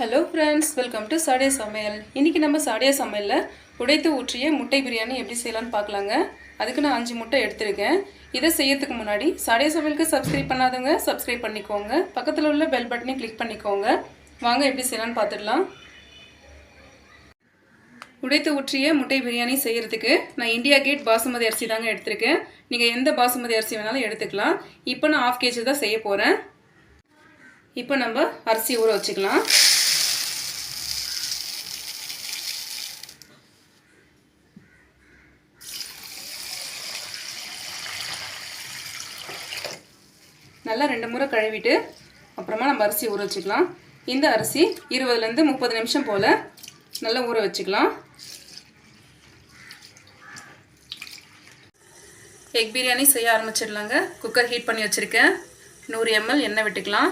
Hello friends welcome to Sadia Samayal இன்றைக்கி நம்ம Shadia சமையலில் உடைத்து ஊற்றிய முட்டை பிரியாணி எப்படி செய்யலாம்னு பார்க்கலாங்க. அதுக்கு நான் அஞ்சு முட்டை எடுத்திருக்கேன். இதை செய்யறதுக்கு முன்னாடி சாடியா சமையலுக்கு சப்ஸ்கிரைப் பண்ணாதவங்க சப்ஸ்கிரைப் பண்ணிக்கோங்க. பக்கத்தில் உள்ள பெல் பட்டனையும் கிளிக் பண்ணிக்கோங்க. வாங்க எப்படி செய்யலாம்னு பார்த்துடலாம். உடைத்து ஊற்றிய முட்டை பிரியாணி செய்கிறதுக்கு நான் இந்தியா கேட் பாசுமதி அரிசி தாங்க எடுத்திருக்கேன். நீங்கள் எந்த பாசுமதி அரிசி வேணாலும் எடுத்துக்கலாம். இப்போ நான் ஆஃப் கேஜி தான் செய்ய போகிறேன் இப்போ நம்ம அரிசி ஊற வச்சுக்கலாம். நல்லா ரெண்டு முறை கழுவிட்டு அப்புறமா நம்ம அரிசி ஊற வச்சுக்கலாம். இந்த அரிசி இருபதுலேருந்து முப்பது நிமிஷம் போல் நல்லா ஊற வச்சுக்கலாம். எக் பிரியாணி செய்ய ஆரம்பிச்சிடலாங்க. குக்கர் ஹீட் பண்ணி வச்சுருக்கேன். நூறு எம்எல் எண்ணெய் விட்டுக்கலாம்.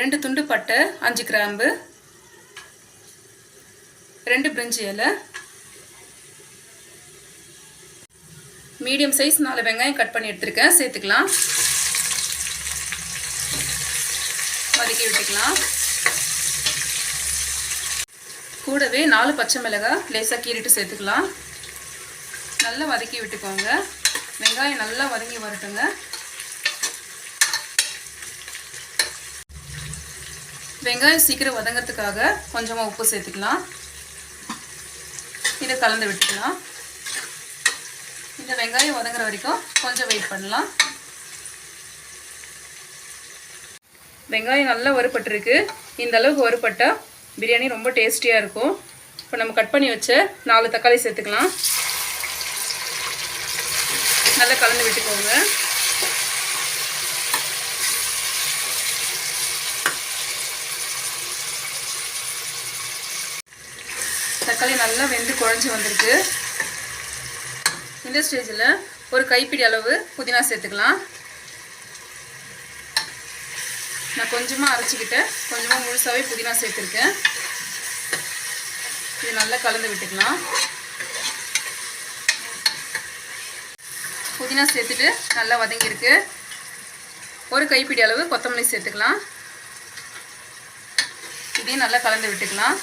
ரெண்டு துண்டு பட்டை அஞ்சு கிராம்பு ரெண்டு பிரிஞ்சி இலை மீடியம் சைஸ் நாலு வெங்காயம் கட் பண்ணி எடுத்துருக்கேன். சேர்த்துக்கலாம். வதக்கி விட்டுக்கலாம். கூடவே நாலு பச்சை மிளகாய் லேசாக கீறிட்டு சேர்த்துக்கலாம். நல்லா வதக்கி விட்டுக்கோங்க. வெங்காயம் நல்லா வதங்கி வரட்டுங்க. வெங்காயம் சீக்கிரம் வதங்கிறதுக்காக கொஞ்சமாக உப்பு சேர்த்துக்கலாம். இதை கலந்து விட்டுக்கலாம். இந்த வெங்காயம் வதங்குற வரைக்கும் கொஞ்சம் வெயிட் பண்ணலாம். வெங்காயம் நல்லா வறுபட்டுருக்கு. இந்த அளவுக்கு வறுபட்டால் பிரியாணி ரொம்ப டேஸ்டியாக இருக்கும். இப்போ நம்ம கட் பண்ணி வச்ச நாலு தக்காளி சேர்த்துக்கலாம். நல்லா கலந்து விட்டுக்கோங்க. தக்காளி நல்லா வெந்து குழஞ்சி வந்திருக்கு. இந்த ஸ்டேஜில் ஒரு கைப்பிடி அளவு புதினா சேர்த்துக்கலாம். நான் கொஞ்சமாக அரைச்சிக்கிட்டேன் கொஞ்சமாக முழுசாகவே புதினா சேர்த்துருக்கேன். இது நல்லா கலந்து விட்டுக்கலாம். புதினா சேர்த்துட்டு நல்லா வதங்கியிருக்கு. ஒரு கைப்பிடி அளவு கொத்தமல்லி சேர்த்துக்கலாம். இதையும் நல்லா கலந்து விட்டுக்கலாம்.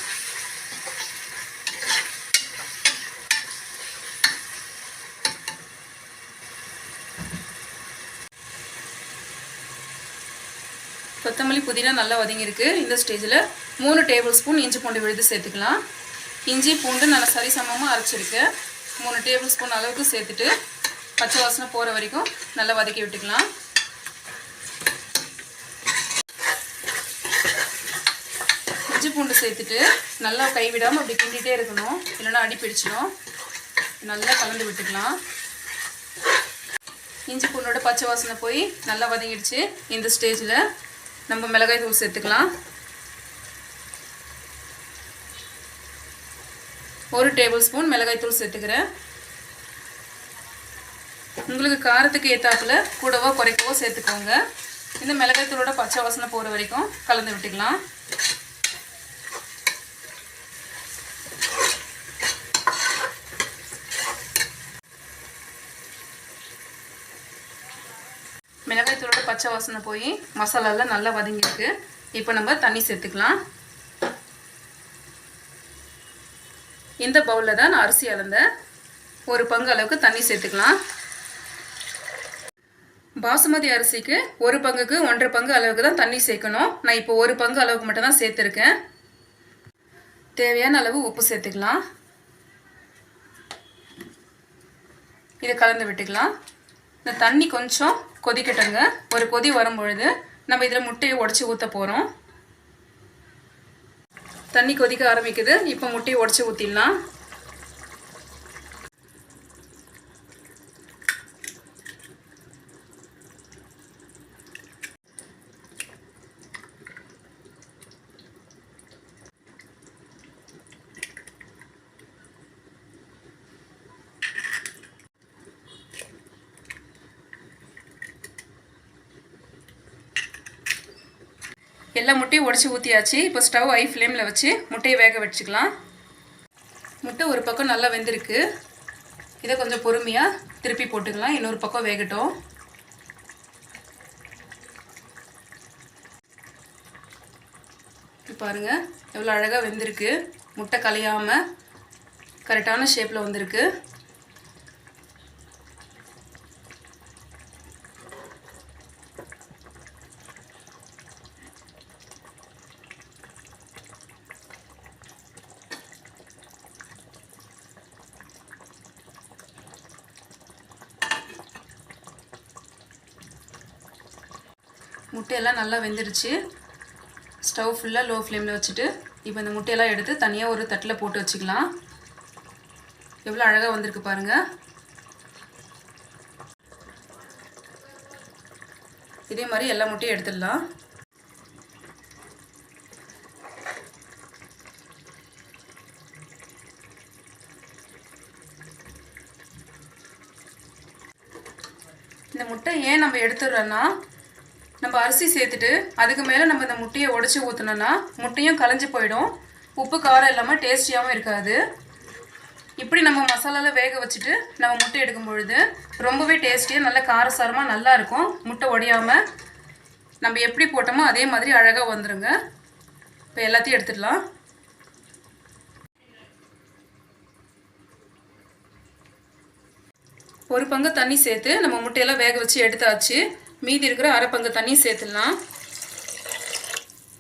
கொத்தமல்லி புதினா நல்லா வதங்கியிருக்கு. இந்த ஸ்டேஜில் மூணு டேபிள் ஸ்பூன் இஞ்சி பூண்டு விழுது சேர்த்துக்கலாம். இஞ்சி பூண்டு நல்லா சரிசமமாக அரைச்சிருக்கேன் மூணு டேபிள் ஸ்பூன் அளவுக்கு சேர்த்துட்டு பச்சை வாசனை போகிற வரைக்கும் நல்லா வதக்கி விட்டுக்கலாம். இஞ்சி பூண்டு சேர்த்துட்டு நல்லா கைவிடாமல் அப்படி கிண்டிகிட்டே இருக்கணும். இல்லைன்னா அடி பிடிச்சிடும். நல்லா கலந்து விட்டுக்கலாம். இஞ்சி பூண்டோட பச்சை வாசனை போய் நல்லா வதங்கிடுச்சு. இந்த ஸ்டேஜில் நம்ம மிளகாய் தூள் சேர்த்துக்கலாம். ஒரு டேபிள் ஸ்பூன் மிளகாய் தூள் சேர்த்துக்கிறேன். உங்களுக்கு காரத்துக்கு ஏற்றாப்புல கூடவோ குறைக்கவோ சேர்த்துக்கோங்க. இந்த மிளகாய் தூளோட பச்சை வாசனை போகிற வரைக்கும் கலந்து விட்டுக்கலாம். மிளகாய் தூளோட பச்சை வாசனை போய் மசாலாலாம் நல்லா வதங்கியிருக்கு. இப்போ நம்ம தண்ணி சேர்த்துக்கலாம். இந்த பவுலில் தான் நான் அரிசி அளந்தேன் ஒரு பங்கு அளவுக்கு தண்ணி சேர்த்துக்கலாம். பாசுமதி அரிசிக்கு ஒரு பங்குக்கு ஒன்றரை பங்கு அளவுக்கு தான் தண்ணி சேர்க்கணும். நான் இப்போ ஒரு பங்கு அளவுக்கு மட்டும் தான் சேர்த்துருக்கேன். தேவையான அளவு உப்பு சேர்த்துக்கலாம். இதை கலந்து விட்டுக்கலாம். இந்த தண்ணி கொஞ்சம் கொதிக்கட்டுங்க. ஒரு கொதி வரும்பொழுது நம்ம இதில் முட்டையை உடச்சி ஊற்ற போகிறோம் தண்ணி கொதிக்க ஆரம்பிக்குது. இப்போ முட்டையை உடச்சி ஊற்றிடலாம் எல்லா முட்டையும் உடச்சி ஊற்றியாச்சு இப்போ ஸ்டவ் ஐ ஃப்ளேமில் வச்சு முட்டையை வேக வச்சுக்கலாம். முட்டை ஒரு பக்கம் நல்லா வெந்திருக்கு. இதை கொஞ்சம் பொறுமையாக திருப்பி போட்டுக்கலாம். இன்னொரு பக்கம் வேகட்டும். பாருங்கள் எவ்வளோ அழகாக வெந்திருக்கு. முட்டை கலையாமல் கரெக்டான ஷேப்பில் வந்திருக்கு. முட்டையெல்லாம் நல்லா வெந்துடுச்சு. ஸ்டவ் ஃபுல்லாக லோ ஃப்ளேமில் வச்சுட்டு இப்போ இந்த முட்டையெல்லாம் எடுத்து தனியாக ஒரு தட்டில் போட்டு வச்சுக்கலாம். எவ்வளோ அழகாக வந்திருக்கு பாருங்கள் இதே மாதிரி எல்லா முட்டையும் எடுத்துடலாம். இந்த முட்டை ஏன் நம்ம எடுத்துடுறோன்னா நம்ம அரிசி சேர்த்துட்டு அதுக்கு மேலே நம்ம இந்த முட்டையை உடச்சி ஊற்றினோன்னா முட்டையும் கலைஞ்சு போயிடும். உப்பு காரம் இல்லாமல் டேஸ்டியாகவும் இருக்காது. இப்படி நம்ம மசாலாவில் வேக வச்சுட்டு நம்ம முட்டை எடுக்கும் பொழுது ரொம்பவே டேஸ்டியாக நல்ல காரசாரமாக நல்லாயிருக்கும் முட்டை உடையாமல் நம்ம எப்படி போட்டோமோ அதே மாதிரி அழகாக வந்துடுங்க இப்போ எல்லாத்தையும் எடுத்துடலாம். ஒரு பங்கு தண்ணி சேர்த்து நம்ம முட்டையெல்லாம் வேக வச்சு எடுத்தாச்சு. மீதி இருக்கிற அரை பங்கு தண்ணி சேர்த்துடலாம்.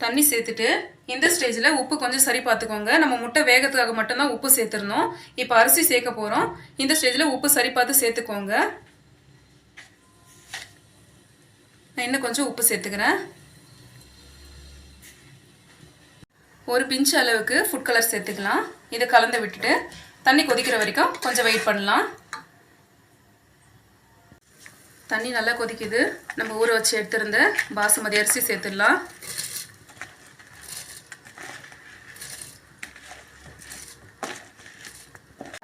தண்ணி சேர்த்துட்டு இந்த ஸ்டேஜில் உப்பு கொஞ்சம் சரி பார்த்துக்கோங்க. நம்ம முட்டை வேகத்துக்காக மட்டும்தான் உப்பு சேர்த்துருந்தோம் இப்போ அரிசி சேர்க்க போகிறோம் இந்த ஸ்டேஜில் உப்பு சரி பார்த்து சேர்த்துக்கோங்க. நான் இன்னும் கொஞ்சம் உப்பு சேர்த்துக்கிறேன். ஒரு பிஞ்ச் அளவுக்கு ஃபுட் கலர் சேர்த்துக்கலாம். இதை கலந்து விட்டுட்டு தண்ணி கொதிக்கிற வரைக்கும் கொஞ்சம் வெயிட் பண்ணலாம். தண்ணி நல்லா கொதிக்குது. நம்ம ஊற வச்சு எடுத்திருந்த பாசுமதி அரிசி சேர்த்துடலாம்.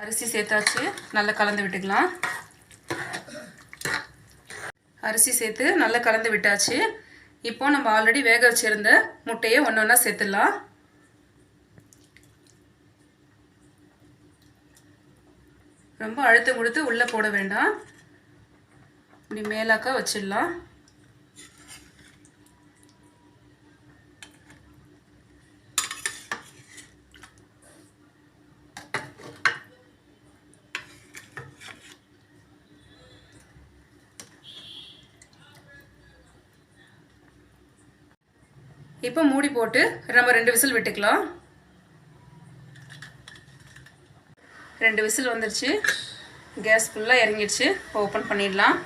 அரிசி சேர்த்தாச்சு. நல்லா கலந்து விட்டுக்கலாம். அரிசி சேர்த்து நல்லா கலந்து விட்டாச்சு. இப்போ நம்ம ஆல்ரெடி வேக வச்சுருந்த முட்டையை ஒன்று ஒன்றா சேர்த்துடலாம். ரொம்ப அழுத்தம் கொடுத்து உள்ளே போட வேண்டாம். இப்படி மேலாக்க வச்சிடலாம். இப்போ மூடி போட்டு நம்ம ரெண்டு விசில் விட்டுக்கலாம். ரெண்டு விசில் வந்துருச்சு. கேஸ் ஃபுல்லாக இறங்கிடுச்சு. ஓப்பன் பண்ணிடலாம்.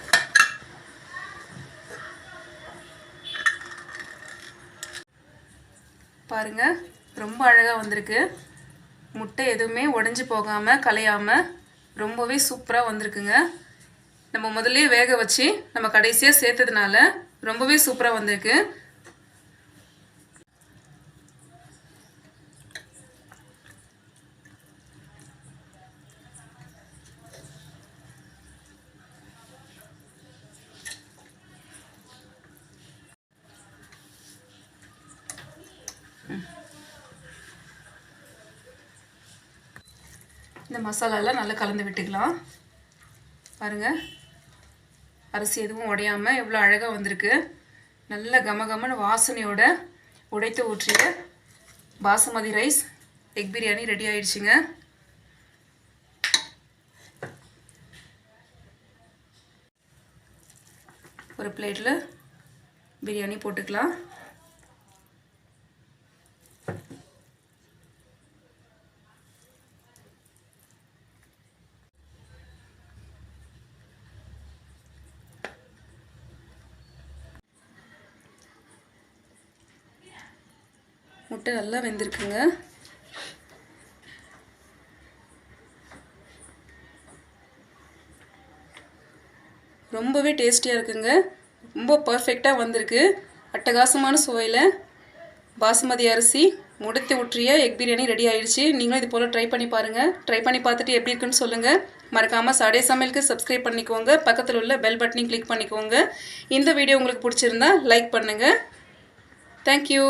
பாருங்க. ரொம்ப அழகாக வந்திருக்கு. முட்டை எதுவுமே உடஞ்சி போகாமல் கலையாமல் ரொம்பவே சூப்பராக வந்திருக்குங்க. நம்ம முதல்ல வேக வச்சு நம்ம கடைசியாக சேர்த்ததுனால ரொம்பவே சூப்பராக வந்திருக்கு. இந்த மசாலாலாம் நல்லா கலந்து விட்டுக்கலாம். பாருங்கள் அரிசி எதுவும் உடையாமல் எவ்வளோ அழகாக வந்திருக்கு. நல்ல கமகமன்னு வாசனையோட உடைத்து ஊற்றிய basmati rice. Egg biryani ready ஆயிடுச்சுங்க. ஒரு பிளேட்டில் பிரியாணி போட்டுக்கலாம். முட்டை நல்லா வெந்திருக்குங்க. ரொம்பவே டேஸ்டியாக இருக்குங்க. ரொம்ப பர்ஃபெக்டாக வந்திருக்கு. அட்டகாசமான சுவையில் பாசுமதி அரிசி முடித்து ஊற்றிய எக் பிரியாணி ரெடி ஆயிடுச்சு. நீங்களும் இது போல் ட்ரை பண்ணி பாருங்கள் ட்ரை பண்ணி பார்த்துட்டு எப்படி இருக்குன்னு சொல்லுங்கள் மறக்காமல் சடே சமையலுக்கு சப்ஸ்கிரைப் பண்ணிக்கோங்க. பக்கத்தில் உள்ள பெல் பட்டனையும் கிளிக் பண்ணிக்கோங்க. இந்த வீடியோ உங்களுக்கு பிடிச்சிருந்தா லைக் பண்ணுங்கள் தேங்க்யூ